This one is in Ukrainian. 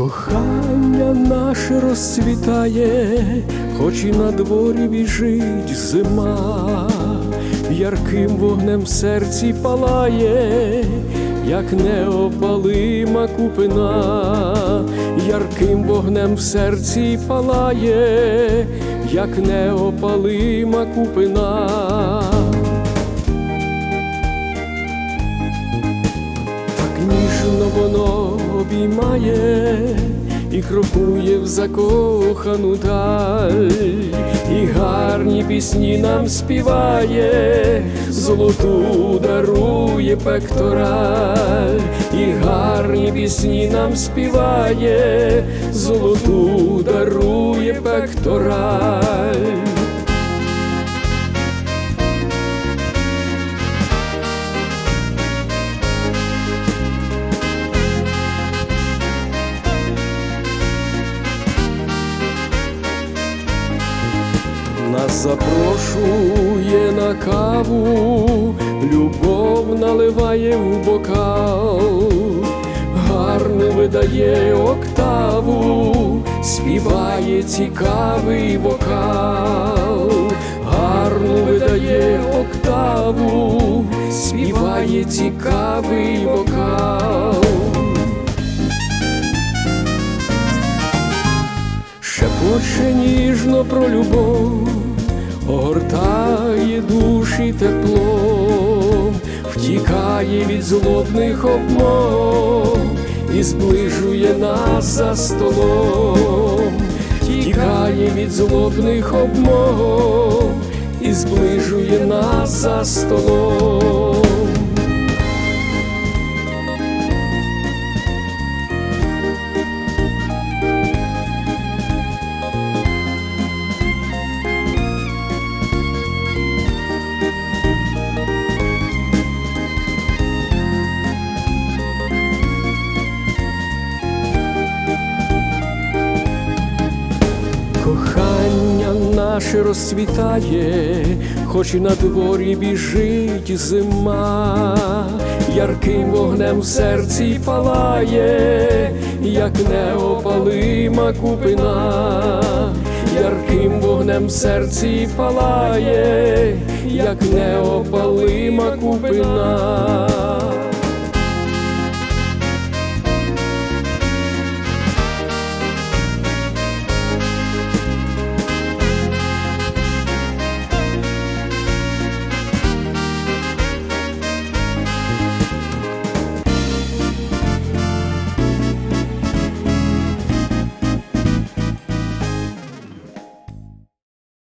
Кохання наше розцвітає, хоч і на дворі біжить зима, ярким вогнем в серці палає, як неопалима купина, ярким вогнем в серці палає, як неопалима купина. Обіймає і крокує в закохану даль, і гарні пісні нам співає, золоту дарує пектораль, і гарні пісні нам співає, золоту дарує пектораль. Нас запрошує на каву, любов наливає в бокал, гарно видає октаву, співає цікавий вокал, гарно видає октаву, співає цікавий вокал. Шепоче ніжно про любов, душі тепло, втікає від злобних обмов і зближує нас за столом, втікає від злобних обмов і зближує нас за столом. Кохання наше розцвітає, хоч і на дворі біжить зима, ярким вогнем в серці палає, як неопалима купина, ярким вогнем в серці палає, як неопалима купина.